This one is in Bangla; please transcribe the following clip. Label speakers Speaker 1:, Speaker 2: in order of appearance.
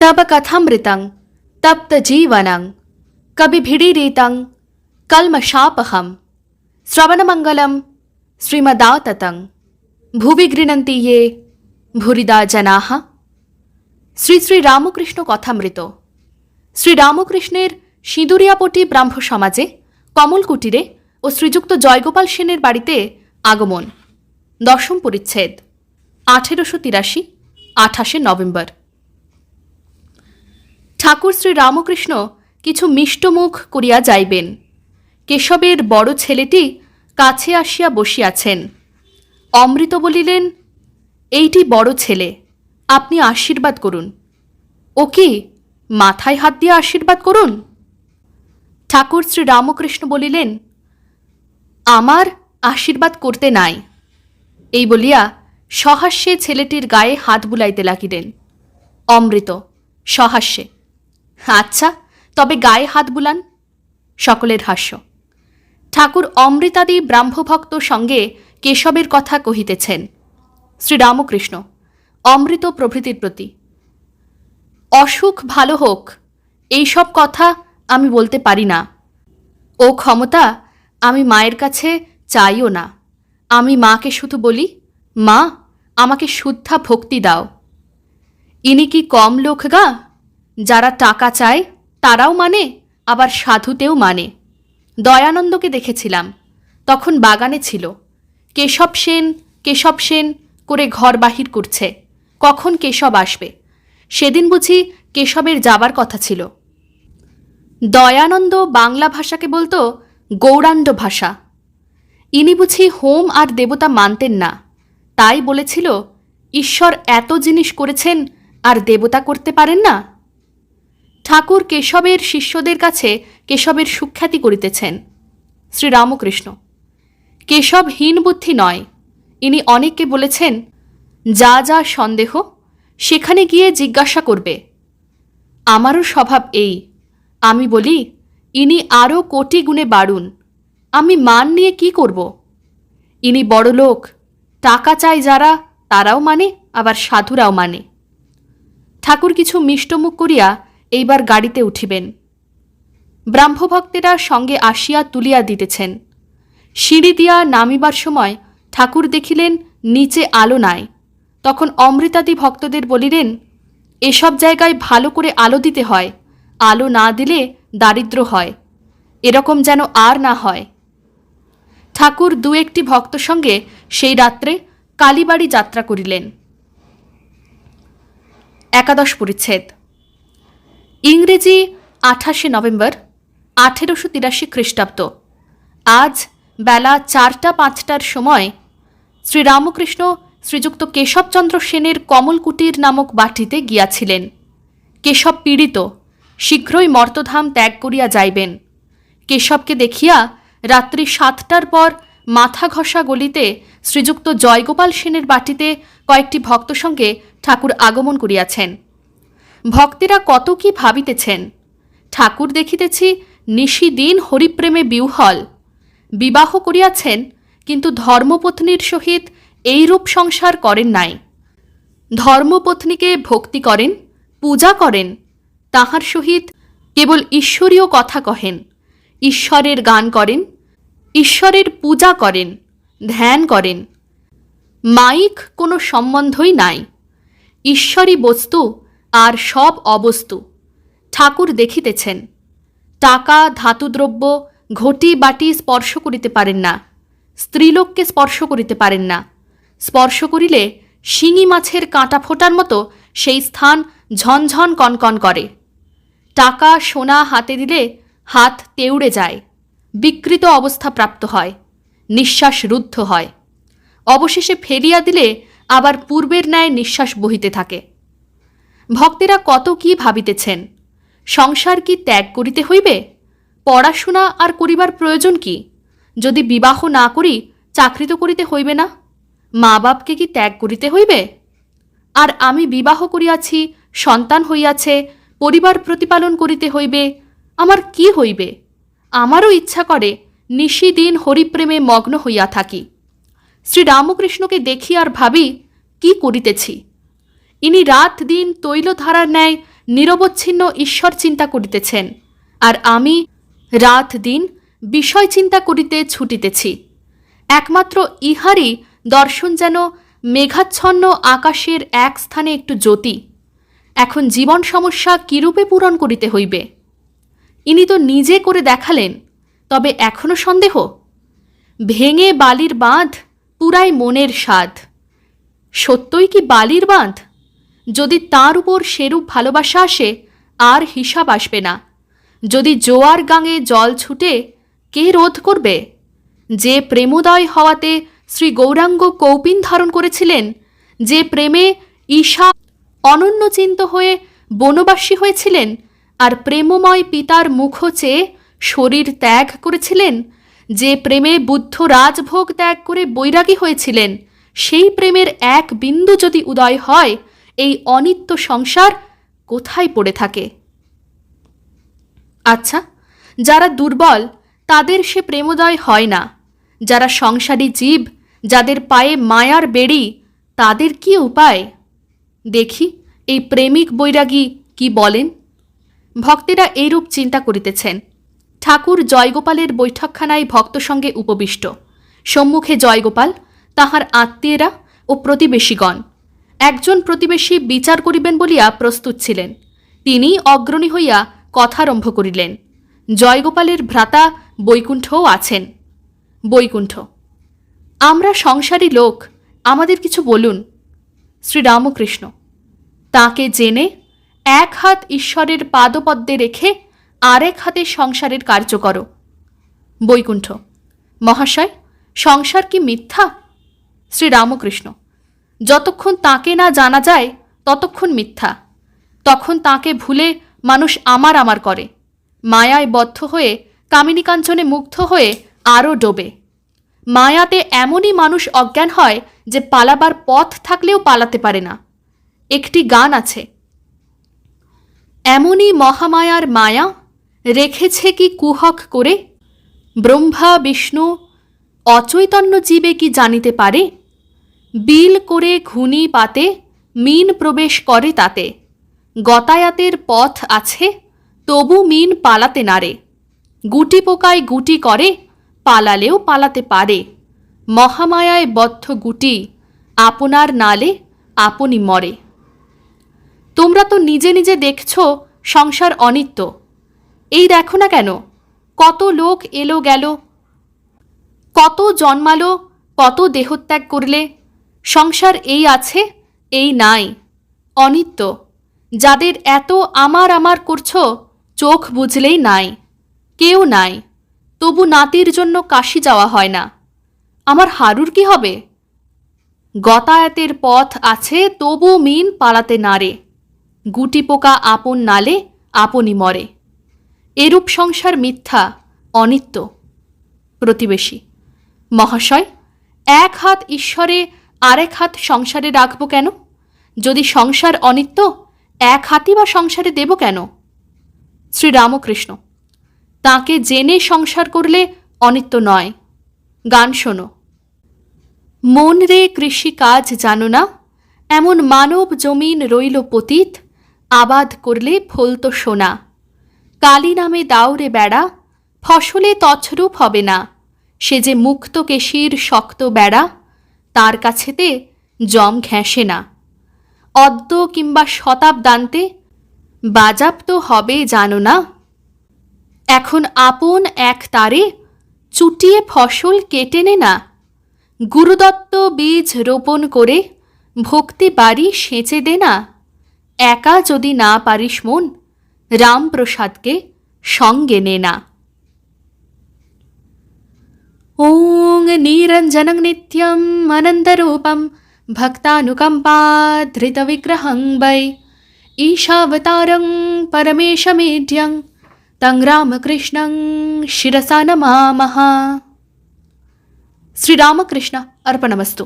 Speaker 1: तब कथामृतं तप्तजीवनं कविभिडीरितं कल्मषापहं श्रवणमङ्गलं श्रीमदाततं ভুবি গৃণন্তি ইয়ে ভুরিদা জনাহ শ্রী শ্রী রামকৃষ্ণ কথামৃত শ্রী রামকৃষ্ণের সিঁদুরিয়াপটি ব্রাহ্ম সমাজে কমল কুটিরে ও শ্রীযুক্ত জয়গোপাল সেনের বাড়িতে আগমন দশম পরিচ্ছেদ আঠেরোশো তিরাশি আঠাশে নভেম্বর ঠাকুর শ্রী রামকৃষ্ণ কিছু মিষ্টমুখ করিয়া যাইবেন। কেশবের বড় ছেলেটি কাছে আসিয়া বসিয়াছেন। অমৃত বলিলেন, এইটি বড় ছেলে, আপনি আশীর্বাদ করুন। ও কি, মাথায় হাত দিয়ে আশীর্বাদ করুন? ঠাকুর শ্রী রামকৃষ্ণ বলিলেন, আমার আশীর্বাদ করতে নাই। এই বলিয়া সহাস্যে ছেলেটির গায়ে হাত বুলাইতে লাগিলেন। অমৃত, সহাস্যে। আচ্ছা তবে গায়ে হাত বুলান। সকলের হাস্য। ঠাকুর অমৃতাদি ব্রাহ্মভক্ত সঙ্গে কেশবের কথা কহিতেছেন। শ্রীরামকৃষ্ণ, অমৃত প্রভৃতির প্রতি। অসুখ ভালো হোক, এইসব কথা আমি বলতে পারি না। ও ক্ষমতা আমি মায়ের কাছে চাইও না। আমি মাকে শুধু বলি, মা, আমাকে শুদ্ধা ভক্তি দাও। ইনি কি কম লোক গা? যারা টাকা চায়, তারাও মানে আবার সাধুতেও মানে। দয়ানন্দকে দেখেছিলাম। তখন বাগানে ছিল। কেশব সেন কেশব সেন করে ঘর বাহির করছে। কখন কেশব আসবে? সেদিন বুঝি কেশবের যাবার কথা ছিল। দয়ানন্দ বাংলা ভাষাকে বলতো গৌরাণ্ড ভাষা। ইনি বুঝি হোম আর দেবতা মানতেন না। তাই বলেছিল, ঈশ্বর এত জিনিস করেছেন আর দেবতা করতে পারেন না? ঠাকুর কেশবের শিষ্যদের কাছে কেশবের সুখ্যাতি করিতেছেন। শ্রীরামকৃষ্ণ। কেশব হীন বুদ্ধি নয়। ইনি অনেককে বলেছেন, যা যা সন্দেহ, সেখানে গিয়ে জিজ্ঞাসা করবে। আমারও স্বভাব এই। আমি বলি, ইনি আরও কোটি গুণে বাড়ুন আমি মান নিয়ে কি করব? ইনি বড় লোক টাকা চায় যারা, তারাও মানে আবার সাধুরাও মানে। ঠাকুর কিছু মিষ্টমুখ করিয়া এইবার গাড়িতে উঠিবেন। ব্রাহ্মভক্তেরা সঙ্গে আসিয়া তুলিয়া দিতেছেন। সিঁড়ি দিয়া নামিবার সময় ঠাকুর দেখিলেন নিচে আলো নাই। তখন অমৃতাদি ভক্তদের বলিলেন, এসব জায়গায় ভালো করে আলো দিতে হয়। আলো না দিলে দারিদ্র হয়। এরকম যেন আর না হয়। ঠাকুর দু একটি ভক্ত সঙ্গে সেই রাত্রে কালীবাড়ি যাত্রা করিলেন। একাদশ পরিচ্ছেদ। ইংরেজি আঠাশে নভেম্বর, আঠেরোশো তিরাশি খ্রিস্টাব্দ। আজ বেলা চারটা পাঁচটার সময় শ্রীরামকৃষ্ণ শ্রীযুক্ত কেশবচন্দ্র সেনের কমলকুটির নামক বাটিতে গিয়াছিলেন। কেশব পীড়িত, শীঘ্রই মর্তধাম ত্যাগ করিয়া যাইবেন। কেশবকে দেখিয়া রাত্রি সাতটার পর মাথা ঘষা গলিতে শ্রীযুক্ত জয়গোপাল সেনের বাটিতে কয়েকটি ভক্ত সঙ্গে ঠাকুর আগমন করিয়াছেন। ভক্তেরা কত কি ভাবিতেছেন? ঠাকুর দেখিতেছি নিশিদিন হরিপ্রেমে বিউহল। বিবাহ করিয়াছেন, কিন্তু ধর্মপত্নীর সহিত এইরূপ সংসার করেন নাই। ধর্মপত্নীকে ভক্তি করেন, পূজা করেন, তাহার সহিত কেবল ঈশ্বরীয় কথা কহেন, ঈশ্বরের গান করেন, ঈশ্বরের পূজা করেন, ধ্যান করেন। মাইক কোনো সম্বন্ধই নাই। ঈশ্বরী বস্তু আর সব অবস্তু। ঠাকুর দেখিতেছেন। টাকা, ধাতুদ্রব্য, ঘটি, বাটি স্পর্শ করিতে পারেন না। স্ত্রীলোককে স্পর্শ করিতে পারেন না। স্পর্শ করিলে শিঙি মাছের কাঁটা ফোটার মতো সেই স্থান ঝনঝন কনকন করে। টাকা, সোনা হাতে দিলে হাত তেউড়ে যায়। বিকৃত অবস্থা প্রাপ্ত হয়। নিঃশ্বাস রুদ্ধ হয়। অবশেষে ফেলিয়া দিলে আবার পূর্বের ন্যায় নিঃশ্বাস বহিতে থাকে। ভক্তেরা কত কি ভাবিতেছেন? সংসার কি ত্যাগ করিতে হইবে? পড়াশোনা আর করিবার প্রয়োজন কি? যদি বিবাহ না করি, চাকরি তো করিতে হইবে না? মা বাপকে কি ত্যাগ করিতে হইবে? আর আমি বিবাহ করিয়াছি, সন্তান হইয়াছে, পরিবার প্রতিপালন করিতে হইবে, আমার কি হইবে? আমারও ইচ্ছা করে, নিশিদিন হরিপ্রেমে মগ্ন হইয়া থাকি। শ্রীরামকৃষ্ণকে দেখি আর ভাবি, কি করিতেছি? ইনি রাত দিন তৈলধারার ন্যায় নিরবচ্ছিন্ন ঈশ্বর চিন্তা করিতেছেন। আর আমি রাত দিন বিষয় চিন্তা করিতে ছুটিতেছি। একমাত্র ইহারই দর্শন যেন মেঘাচ্ছন্ন আকাশের এক স্থানে একটু জ্যোতি। এখন জীবন সমস্যা কিরূপে পূরণ করিতে হইবে? ইনি তো নিজে করে দেখালেন, তবে এখনও সন্দেহ? ভেঙে বালির বাঁধ পুরাই মনের স্বাদ। সত্যই কি বালির বাঁধ? যদি তার উপর সেরূপ ভালোবাসা আসে, আর হিসাব আসবে না। যদি জোয়ার গাঙে জল ছুটে, কে রোধ করবে? যে প্রেমোদয় হওয়াতে শ্রী গৌরাঙ্গ কৌপিন ধারণ করেছিলেন, যে প্রেমে ঈশা অনন্যচিন্ত হয়ে বনবাসী হয়েছিলেন, আর প্রেমময় পিতার মুখ চেয়ে শরীর ত্যাগ করেছিলেন, যে প্রেমে বুদ্ধ রাজভোগ ত্যাগ করে বৈরাগী হয়েছিলেন, সেই প্রেমের এক বিন্দু যদি উদয় হয় এই অনিত্য সংসার কোথায় পড়ে থাকে? আচ্ছা যারা দুর্বল, তাদের সে প্রেমোদয় হয় না। যারা সংসারী জীব, যাদের পায়ে মায়ার বেড়ি, তাদের কি উপায়? দেখি, এই প্রেমিক বৈরাগী কি বলেন? ভক্তেরা এইরূপ চিন্তা করিতেছেন। ঠাকুর জয়গোপালের বৈঠকখানায় ভক্ত সঙ্গে উপবিষ্ট। সম্মুখে জয়গোপাল, তাহার আত্মীয়রা ও প্রতিবেশীগণ। একজন প্রতিবেশী বিচার করিবেন বলিয়া প্রস্তুত ছিলেন। তিনি অগ্রণী হইয়া কথারম্ভ করিলেন। জয়গোপালের ভ্রাতা বৈকুণ্ঠও আছেন। বৈকুণ্ঠ, আমরা সংসারী লোক, আমাদের কিছু বলুন। শ্রীরামকৃষ্ণ, তাকে জেনে এক হাত ঈশ্বরের পাদপদ্মে রেখে আরেক হাতে সংসারের কার্য করো। বৈকুণ্ঠ, মহাশয়, সংসার কি মিথ্যা? শ্রীরামকৃষ্ণ যতক্ষণ তাকে না জানা যায়, ততক্ষণ মিথ্যা। তখন তাকে ভুলে মানুষ আমার আমার করে। মায়ায় বদ্ধ হয়ে কামিনী কাঞ্চনে মুগ্ধ হয়ে আরও ডোবে। মায়াতে এমনই মানুষ অজ্ঞান হয় যে পালাবার পথ থাকলেও পালাতে পারে না। একটি গান আছে। এমনই মহামায়ার মায়া রেখেছে কি কুহক করে? ব্রহ্মা, বিষ্ণু, অচৈতন্য জীবে কি জানিতে পারে? বিল করে ঘুনি পাতে, মিন প্রবেশ করে তাতে। গতায়াতের পথ আছে, তবু মিন পালাতে নারে গুটি পোকায় গুটি করে, পালালেও পালাতে পারে। মহামায়ায় বদ্ধ গুটি, আপনার নালে আপনি মরে। তোমরা তো নিজে নিজে দেখছ সংসার অনিত্য। এই দেখো না কেন, কত লোক এলো গেল, কত জন্মালো, কত দেহত্যাগ করলে সংসার এই আছে, এই নাই। অনিত্য, যাদের এত আমার আমার করছ, চোখ বুঝলেই নাই। কেউ নাই, তবু নাতির জন্য কাশি যাওয়া হয় না। আমার হারুর কি হবে? গতায়াতের পথ আছে, তবু মিন পালাতে নারে গুটি পোকা আপন নালে, আপনি মরে। এরূপ সংসার মিথ্যা, অনিত্য। প্রতিবেশী, মহাশয়, এক হাত ঈশ্বরে আরেক হাত সংসারে রাখব কেন? যদি সংসার অনিত্য, এক হাতই বা সংসারে দেব কেন? শ্রীরামকৃষ্ণ, তাকে জেনে সংসার করলে অনিত্য নয়। গান শোনো। মন রে কৃষি কাজ জানো না, এমন মানব জমিন রইল পতীত, আবাদ করলে ফলত সোনা। কালী নামে দাউরে বেড়া, ফসলে তছরূপ হবে না, সে যে মুক্ত কেশির শক্ত বেড়া। তার কাছেতে জম ঘেঁষে না। অদ্য কিংবা শতাব্দান্তে বাজাপ্ত হবে জানো না? এখন আপন এক তারে চুটিয়ে ফসল কেটে নে না। গুরুদত্ত বীজ রোপণ করে ভক্তি বাড়ি সেঁচে দে না। একা যদি না পারিস মন, রামপ্রসাদকে সঙ্গে নে না। ॐ निरञ्जनं नित्यम् अनन्तरूपं भक्तानुकम्पाधृतविग्रहं वै ईशावतारं परमेशमेढ्यं तं रामकृष्णं शिरसा नमामः। श्रीरामकृष्ण अर्पणमस्तु